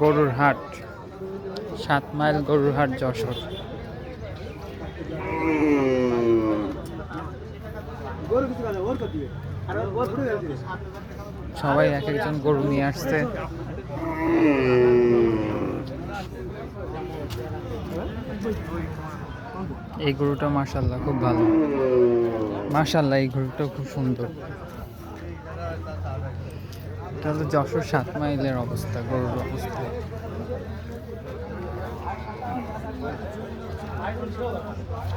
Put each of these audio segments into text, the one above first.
গরুর হাট সাত মাইল গরুর হাট যশোর। সবাই এক একজন গরু নিয়ে আসছে। এই গরুটা মাশাল্লাহ খুব ভালো। মাশাল্লাহ এই গরুটা খুব সুন্দর। এটা হলো যশোর সাত মাইলের অবস্থা, গরুর অবস্থা।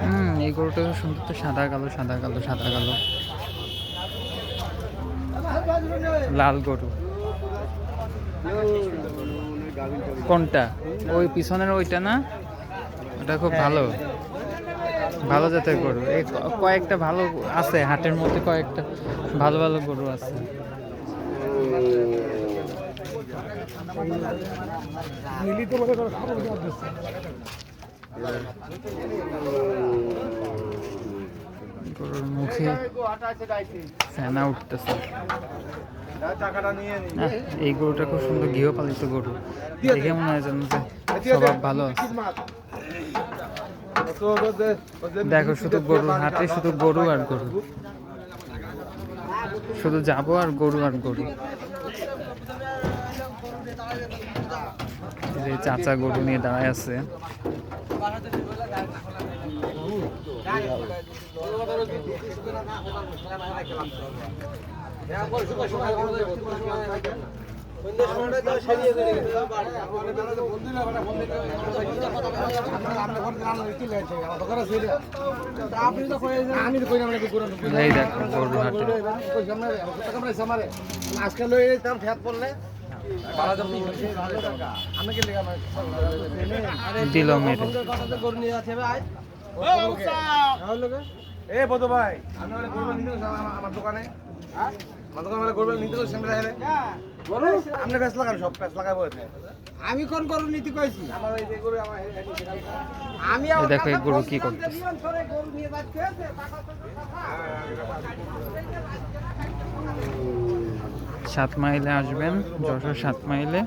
হুম, এই গরুটা সুন্দর তো সাদা কালো সাদা কালো সাদা কালো। লাল গরু। কোনটা? ওই পিছনের ওইটা না? ওটা খুব ভালো। ভালো জাতের গরু। এই কয়েকটা ভালো আছে, হাটের মধ্যে কয়েকটা ভালো ভালো গরু আছে। গরুর মুখে উঠতেছে। এই গরুটা খুব সুন্দর গৃহপালিত গরু। দেখে মনে হয় যে স্বভাব ভালো আছে। দেখো, শুধু গরুর হাটে শুধু গরু আর গরু। শুধু যাব আর গরু আর গরু। যে চাচা গরু নিয়ে দাঁড়ায় আছে। এই দেখো, গরুর হাটে। আজকাল এই দাম ফ্যাট পড়লে দিল মেরে এ বধু ভাই আমার দোকানে। দেখে আমি কোন গরু নীতি কইছি এই গরু আমার আমি দেখো এই গরু কি করতেছে। সাত মাইলে আসবেন যশোর সাত মাইলে।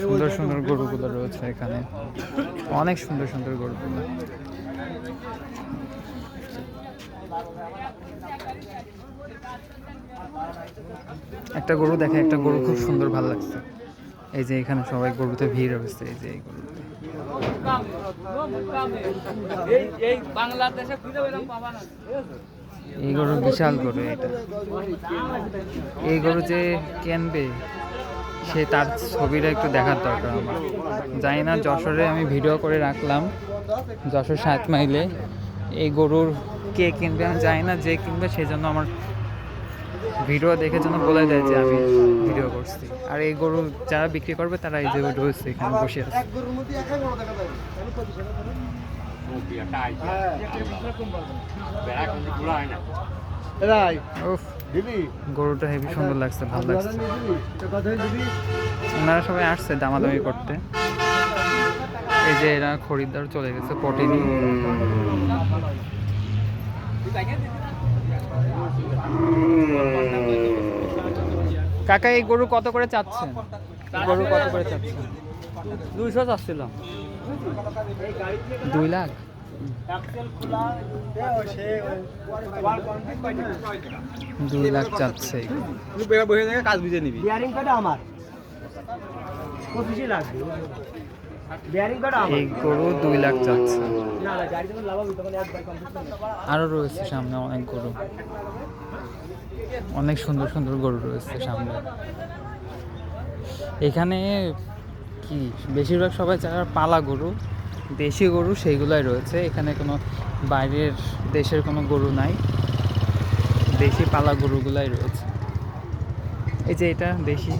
সুন্দর সুন্দর গরুগুলো রয়েছে এখানে। অনেক সুন্দর সুন্দর গরুগুলো। একটা গরু দেখে একটা গরু খুব সুন্দর ভালো লাগছে। এই যে এখানে সবাই গরুতে ভিড় হয়েছে এই যে এই না এই গরু বিশাল গরু এটা। এই গরু যে কেনবে, সে তার ছবিটা একটু দেখার দরকার আমার। জানি না, যশোরে আমি ভিডিও করে রাখলাম, যশোর সাত মাইলে। এই গরুর কে কিনবে আমি জানি না, যে কিনবে সেই জন্য আমার ভিডিও দেখে যেন বলে দেয় যে আমি ভিডিও করছি। আর এই গরু যারা বিক্রি করবে তারা এই যে রয়েছে এখানে বসে আছে। গরুটা হেবি সুন্দর লাগছে, ভালো লাগছে। ওনারা সবাই আসছে দামাদামি করতে। এই যে এরা খরিদ্দার চলে গেছে, পটেনি। কাকা এই গরু কত করে চাচ্ছেন? গরু কত করে চাচ্ছেন? দুইশো চাচ্ছিলাম। দুই লাখ? দুই লাখ চাচ্ছে। বসে থেকে কাজ বুঝে নিবি। বিয়ারিং কাটা আমার। লাগবে। বিয়ারিং কাটা এই গরু দুই লাখ চাচ্ছে। আরও রয়েছে সামনে অনেক গরু। অনেক সুন্দর সুন্দর গরু রয়েছে সামনে। এখানে কি, বেশিরভাগ সবাই যারা পালা গরু, দেশি গরু সেইগুলাই রয়েছে। এখানে কোনো বাইরের দেশের কোনো গরু নাই। দেশি পালা গরুগুলাই রয়েছে। এই যে এটা দেশি।